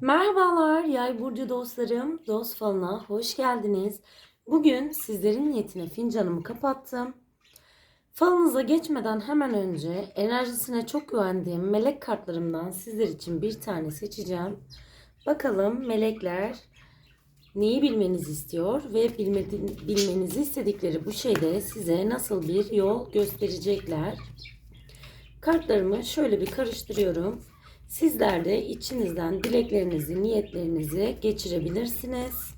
Merhabalar Yay burcu dostlarım. Dost falına hoş geldiniz. Bugün sizlerin niyetine fincanımı kapattım. Falınıza geçmeden hemen önce enerjisine çok güvendiğim melek kartlarımdan sizler için bir tane seçeceğim. Bakalım melekler neyi bilmenizi istiyor ve bilmenizi istedikleri bu şeyde size nasıl bir yol gösterecekler. Kartlarımı şöyle bir karıştırıyorum. Sizler de içinizden dileklerinizi, niyetlerinizi geçirebilirsiniz.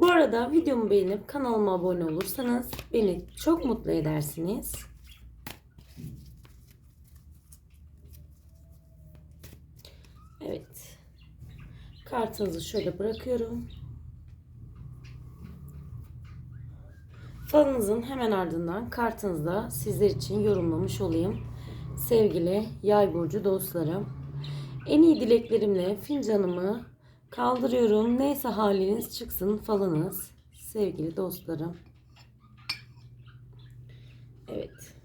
Bu arada videomu beğenip kanalıma abone olursanız beni çok mutlu edersiniz. Evet. Kartınızı şöyle bırakıyorum. Falınızın hemen ardından kartınızda sizler için yorumlamış olayım. Sevgili yay burcu dostlarım. En iyi dileklerimle fincanımı kaldırıyorum. Neyse haliniz çıksın falınız. Sevgili dostlarım. Evet.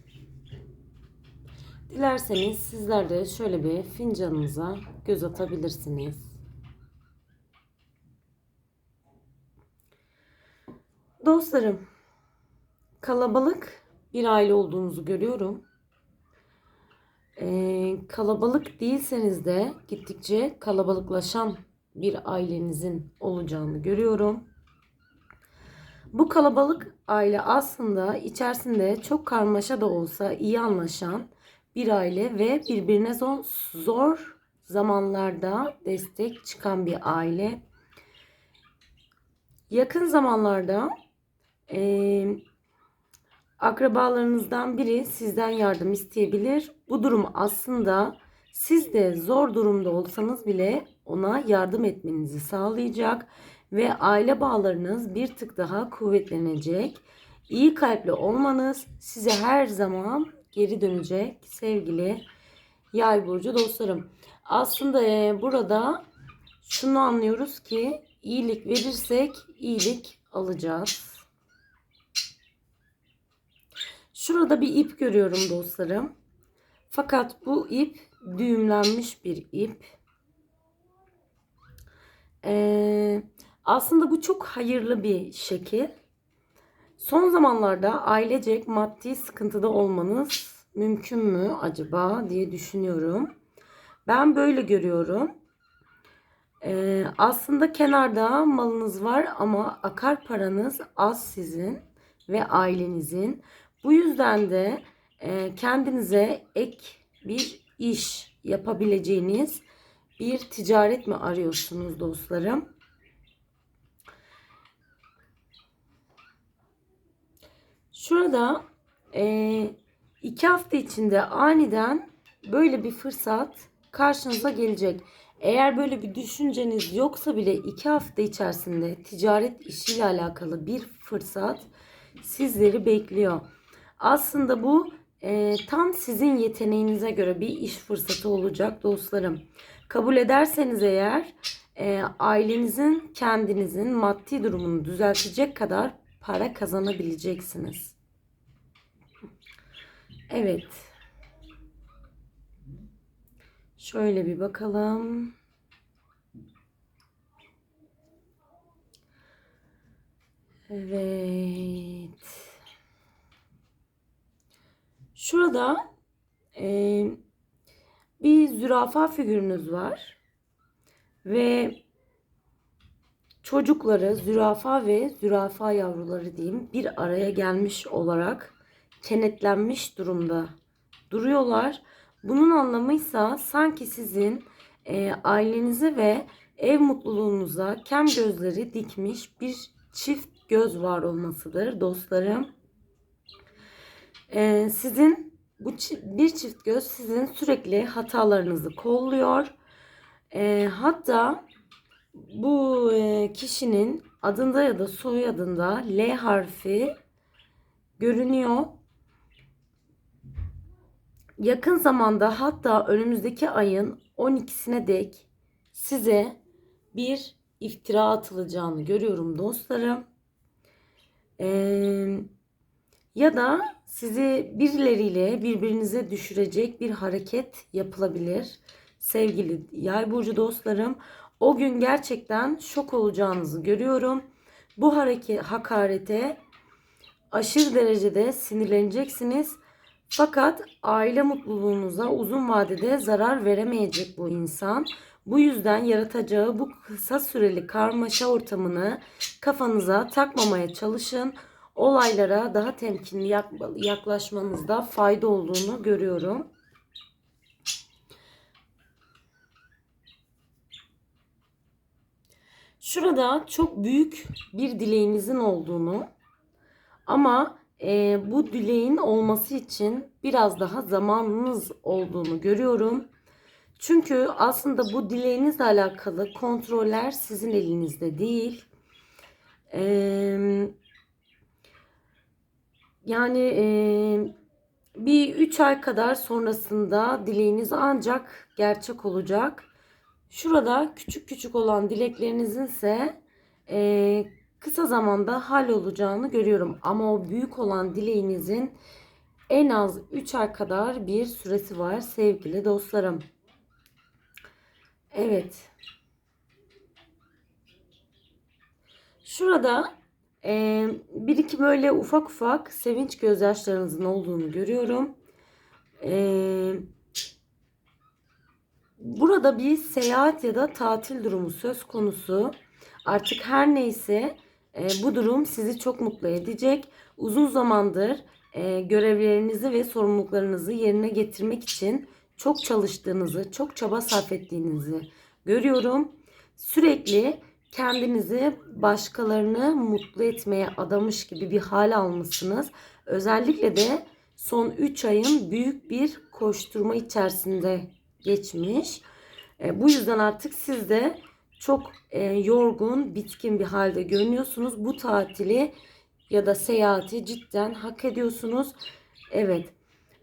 Dilerseniz sizler de şöyle bir fincanınıza göz atabilirsiniz. Dostlarım, kalabalık bir aile olduğunuzu görüyorum. Kalabalık değilseniz de gittikçe kalabalıklaşan bir ailenizin olacağını görüyorum. Bu kalabalık aile aslında içerisinde çok karmaşa da olsa iyi anlaşan bir aile ve birbirine zor, zor zamanlarda destek çıkan bir aile. Yakın zamanlarda eee akrabalarınızdan biri sizden yardım isteyebilir. Bu durum aslında siz de zor durumda olsanız bile ona yardım etmenizi sağlayacak ve aile bağlarınız bir tık daha kuvvetlenecek. İyi kalpli olmanız size her zaman geri dönecek sevgili Yay burcu dostlarım. Aslında e, burada şunu anlıyoruz ki iyilik verirsek iyilik alacağız. Şurada bir ip görüyorum dostlarım. Fakat bu ip düğümlenmiş bir ip. Ee, aslında bu çok hayırlı bir şekil. Son zamanlarda ailecek maddi sıkıntıda olmanız mümkün mü acaba diye düşünüyorum. Ben böyle görüyorum. Ee, aslında kenarda malınız var ama akar paranız az sizin ve ailenizin. Bu yüzden de e, kendinize ek bir iş yapabileceğiniz bir ticaret mi arıyorsunuz dostlarım? Şurada e, iki hafta içinde aniden böyle bir fırsat karşınıza gelecek. Eğer böyle bir düşünceniz yoksa bile iki hafta içerisinde ticaret işiyle alakalı bir fırsat sizleri bekliyor. Aslında bu e, tam sizin yeteneğinize göre bir iş fırsatı olacak dostlarım. Kabul ederseniz eğer e, ailenizin kendinizin maddi durumunu düzeltecek kadar para kazanabileceksiniz. Evet. Şöyle bir bakalım. Evet. Şurada e, bir zürafa figürünüz var. Ve çocukları zürafa ve zürafa yavruları diyeyim bir araya gelmiş olarak kenetlenmiş durumda duruyorlar. Bunun anlamıysa sanki sizin e, ailenize ve ev mutluluğunuza kem gözleri dikmiş bir çift göz var olmasıdır dostlarım. Ee, sizin bu bir çift göz sizin sürekli hatalarınızı kolluyor. Ee, hatta bu e, kişinin adında ya da soyadında L harfi görünüyor. Yakın zamanda hatta önümüzdeki ayın 12'sine dek size bir iftira atılacağını görüyorum dostlarım. Ee, ya da sizi birileriyle birbirinize düşürecek bir hareket yapılabilir. Sevgili yay burcu dostlarım O gün gerçekten şok olacağınızı görüyorum. Bu hareket hakarete aşırı derecede sinirleneceksiniz. Fakat aile mutluluğunuza uzun vadede zarar veremeyecek bu insan. Bu yüzden yaratacağı bu kısa süreli karmaşa ortamını kafanıza takmamaya çalışın. Olaylara daha temkinli yaklaşmanızda fayda olduğunu görüyorum. Şurada çok büyük bir dileğinizin olduğunu ama e, bu dileğin olması için biraz daha zamanınız olduğunu görüyorum. Çünkü aslında bu dileğinizle alakalı kontroller sizin elinizde değil. Ee, yani e, bir 3 ay kadar sonrasında dileğiniz ancak gerçek olacak. Şurada küçük küçük olan dileklerinizin ise e, kısa zamanda hal olacağını görüyorum. Ama o büyük olan dileğinizin en az 3 ay kadar bir süresi var sevgili dostlarım. Evet. Şurada e, bir iki böyle ufak ufak sevinç gözyaşlarınızın olduğunu görüyorum. E, burada bir seyahat ya da tatil durumu söz konusu. Artık her neyse e, bu durum sizi çok mutlu edecek. Uzun zamandır e, görevlerinizi ve sorumluluklarınızı yerine getirmek için çok çalıştığınızı, çok çaba sarf ettiğinizi görüyorum. Sürekli kendinizi başkalarını mutlu etmeye adamış gibi bir hal almışsınız. Özellikle de son 3 ayın büyük bir koşturma içerisinde geçmiş. E, bu yüzden artık siz de çok e, yorgun, bitkin bir halde görünüyorsunuz. Bu tatili ya da seyahati cidden hak ediyorsunuz. Evet.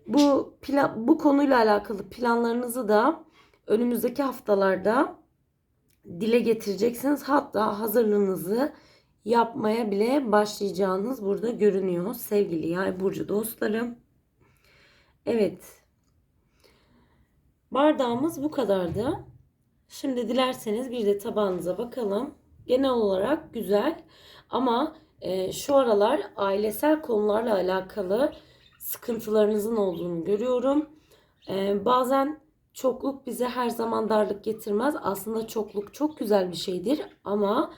Bu plan, bu konuyla alakalı planlarınızı da önümüzdeki haftalarda dile getireceksiniz. Hatta hazırlığınızı yapmaya bile başlayacağınız burada görünüyor sevgili yay burcu dostlarım. Evet. Bardağımız bu kadardı. Şimdi dilerseniz bir de tabağınıza bakalım. Genel olarak güzel ama e, şu aralar ailesel konularla alakalı sıkıntılarınızın olduğunu görüyorum. E, bazen çokluk bize her zaman darlık getirmez. Aslında çokluk çok güzel bir şeydir ama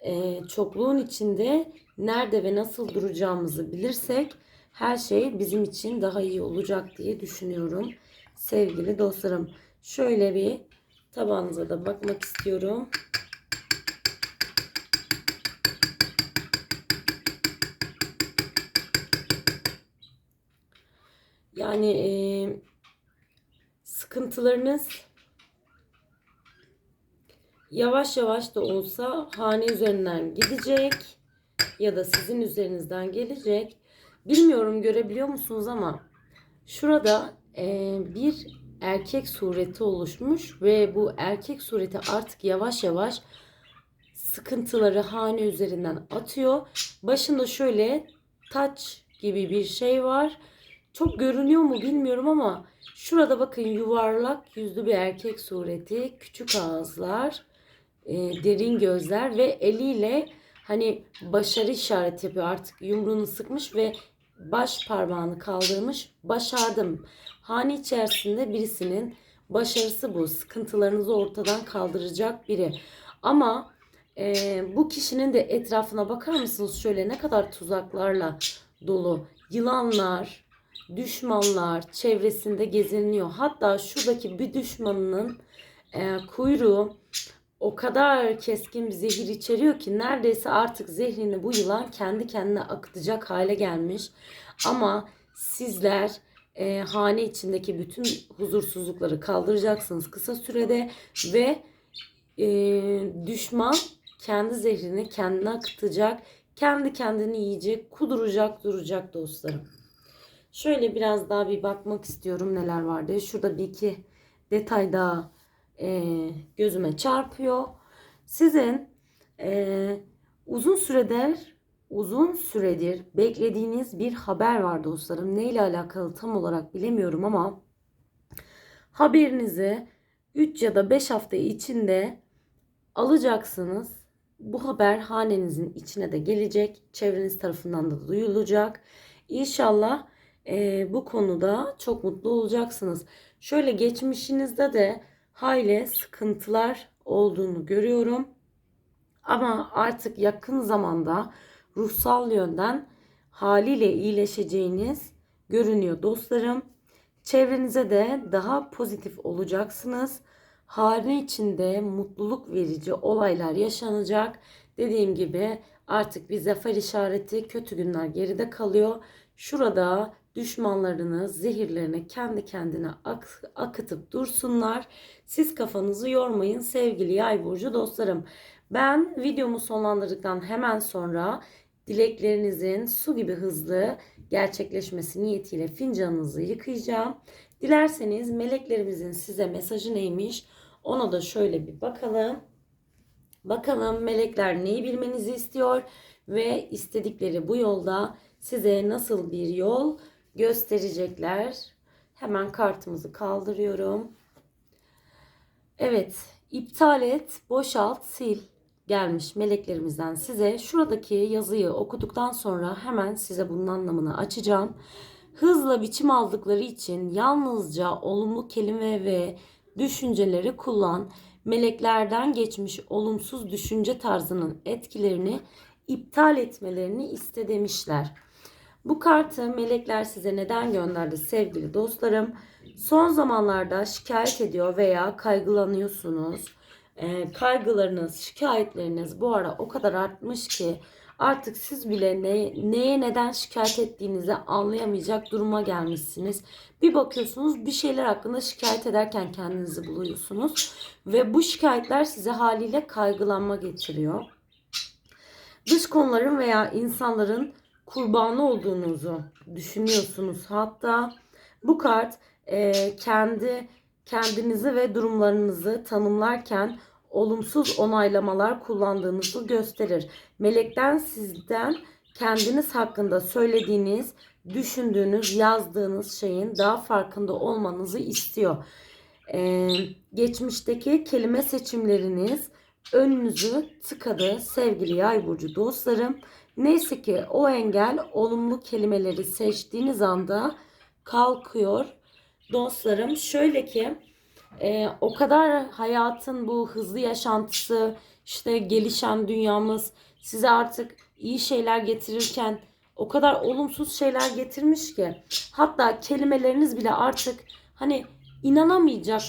e, çokluğun içinde nerede ve nasıl duracağımızı bilirsek her şey bizim için daha iyi olacak diye düşünüyorum. Sevgili dostlarım şöyle bir tabağınıza da bakmak istiyorum. Yani e, sıkıntılarınız yavaş yavaş da olsa hane üzerinden gidecek ya da sizin üzerinizden gelecek. Bilmiyorum görebiliyor musunuz ama şurada e, bir erkek sureti oluşmuş ve bu erkek sureti artık yavaş yavaş sıkıntıları hane üzerinden atıyor. Başında şöyle taç gibi bir şey var. Çok görünüyor mu bilmiyorum ama şurada bakın yuvarlak yüzlü bir erkek sureti, küçük ağızlar, e, derin gözler ve eliyle hani başarı işareti yapıyor. Artık yumruğunu sıkmış ve baş parmağını kaldırmış. Başardım. Hane içerisinde birisinin başarısı bu. Sıkıntılarınızı ortadan kaldıracak biri. Ama e, bu kişinin de etrafına bakar mısınız? Şöyle ne kadar tuzaklarla dolu. Yılanlar, düşmanlar çevresinde geziniyor. Hatta şuradaki bir düşmanının e, kuyruğu o kadar keskin bir zehir içeriyor ki neredeyse artık zehrini bu yılan kendi kendine akıtacak hale gelmiş. Ama sizler e, hane içindeki bütün huzursuzlukları kaldıracaksınız kısa sürede ve e, düşman kendi zehrini kendine akıtacak, kendi kendini yiyecek, kuduracak, duracak dostlarım. Şöyle biraz daha bir bakmak istiyorum neler var diye. Şurada bir iki detay daha e, gözüme çarpıyor. Sizin e, uzun süredir uzun süredir beklediğiniz bir haber var dostlarım. Ne ile alakalı tam olarak bilemiyorum ama haberinizi 3 ya da 5 hafta içinde alacaksınız. Bu haber hanenizin içine de gelecek. Çevreniz tarafından da duyulacak. İnşallah e, bu konuda çok mutlu olacaksınız. Şöyle geçmişinizde de hayli sıkıntılar olduğunu görüyorum. Ama artık yakın zamanda ruhsal yönden haliyle iyileşeceğiniz görünüyor dostlarım. Çevrenize de daha pozitif olacaksınız. Hane içinde mutluluk verici olaylar yaşanacak. Dediğim gibi artık bir zafer işareti kötü günler geride kalıyor. Şurada düşmanlarınız zehirlerini kendi kendine ak- akıtıp dursunlar. Siz kafanızı yormayın sevgili yay burcu dostlarım. Ben videomu sonlandırdıktan hemen sonra dileklerinizin su gibi hızlı gerçekleşmesi niyetiyle fincanınızı yıkayacağım. Dilerseniz meleklerimizin size mesajı neymiş ona da şöyle bir bakalım. Bakalım melekler neyi bilmenizi istiyor ve istedikleri bu yolda size nasıl bir yol gösterecekler. Hemen kartımızı kaldırıyorum. Evet, iptal et, boşalt, sil gelmiş meleklerimizden size. Şuradaki yazıyı okuduktan sonra hemen size bunun anlamını açacağım. Hızla biçim aldıkları için yalnızca olumlu kelime ve düşünceleri kullan. Meleklerden geçmiş olumsuz düşünce tarzının etkilerini iptal etmelerini iste demişler. Bu kartı melekler size neden gönderdi sevgili dostlarım? Son zamanlarda şikayet ediyor veya kaygılanıyorsunuz. Ee, kaygılarınız, şikayetleriniz bu ara o kadar artmış ki artık siz bile ne, neye neden şikayet ettiğinizi anlayamayacak duruma gelmişsiniz. Bir bakıyorsunuz bir şeyler hakkında şikayet ederken kendinizi buluyorsunuz ve bu şikayetler size haliyle kaygılanma getiriyor. Dış konuların veya insanların kurbanı olduğunuzu düşünüyorsunuz. Hatta bu kart e, kendi kendinizi ve durumlarınızı tanımlarken olumsuz onaylamalar kullandığınızı gösterir. Melekten sizden kendiniz hakkında söylediğiniz, düşündüğünüz, yazdığınız şeyin daha farkında olmanızı istiyor. Ee, geçmişteki kelime seçimleriniz önünüzü tıkadı sevgili yay burcu dostlarım. Neyse ki o engel olumlu kelimeleri seçtiğiniz anda kalkıyor. Dostlarım şöyle ki e, o kadar hayatın bu hızlı yaşantısı işte gelişen dünyamız size artık iyi şeyler getirirken o kadar olumsuz şeyler getirmiş ki hatta kelimeleriniz bile artık hani inanamayacak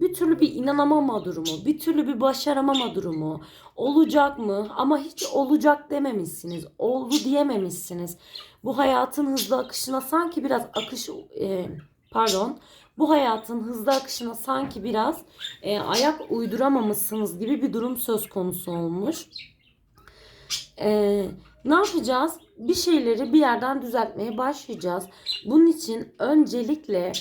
bir türlü bir inanamama durumu, bir türlü bir başaramama durumu. Olacak mı? Ama hiç olacak dememişsiniz. Oldu diyememişsiniz. Bu hayatın hızlı akışına sanki biraz akış e, pardon. Bu hayatın hızlı akışına sanki biraz e, ayak uyduramamışsınız gibi bir durum söz konusu olmuş. E, ne yapacağız? Bir şeyleri bir yerden düzeltmeye başlayacağız. Bunun için öncelikle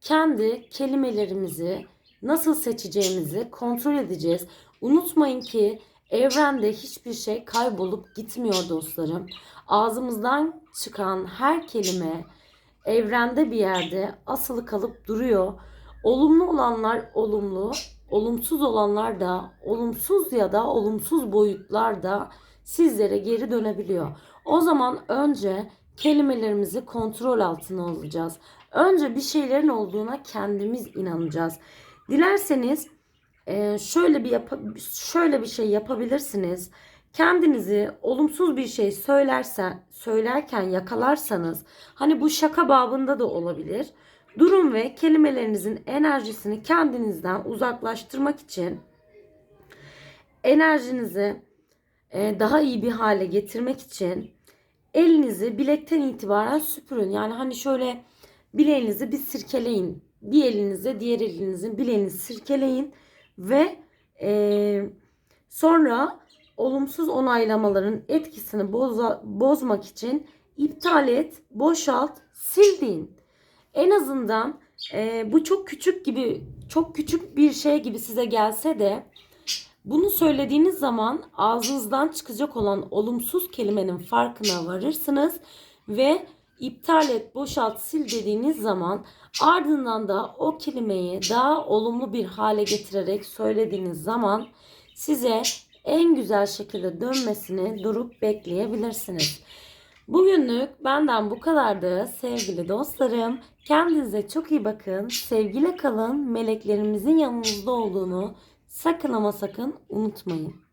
kendi kelimelerimizi nasıl seçeceğimizi kontrol edeceğiz. Unutmayın ki evrende hiçbir şey kaybolup gitmiyor dostlarım. Ağzımızdan çıkan her kelime evrende bir yerde asılı kalıp duruyor. Olumlu olanlar olumlu, olumsuz olanlar da olumsuz ya da olumsuz boyutlarda sizlere geri dönebiliyor. O zaman önce kelimelerimizi kontrol altına alacağız. Önce bir şeylerin olduğuna kendimiz inanacağız. Dilerseniz e, şöyle bir yap- şöyle bir şey yapabilirsiniz. Kendinizi olumsuz bir şey söylersen söylerken yakalarsanız hani bu şaka babında da olabilir. Durum ve kelimelerinizin enerjisini kendinizden uzaklaştırmak için enerjinizi e, daha iyi bir hale getirmek için elinizi bilekten itibaren süpürün. Yani hani şöyle bileğinizi bir sirkeleyin. Bir elinize diğer elinizin bileğini sirkeleyin ve e, sonra olumsuz onaylamaların etkisini boza, bozmak için iptal et, boşalt, sil deyin. En azından e, bu çok küçük gibi, çok küçük bir şey gibi size gelse de bunu söylediğiniz zaman ağzınızdan çıkacak olan olumsuz kelimenin farkına varırsınız ve iptal et, boşalt, sil dediğiniz zaman ardından da o kelimeyi daha olumlu bir hale getirerek söylediğiniz zaman size en güzel şekilde dönmesini durup bekleyebilirsiniz. Bugünlük benden bu kadardı sevgili dostlarım. Kendinize çok iyi bakın. Sevgiyle kalın. Meleklerimizin yanınızda olduğunu sakın ama sakın unutmayın.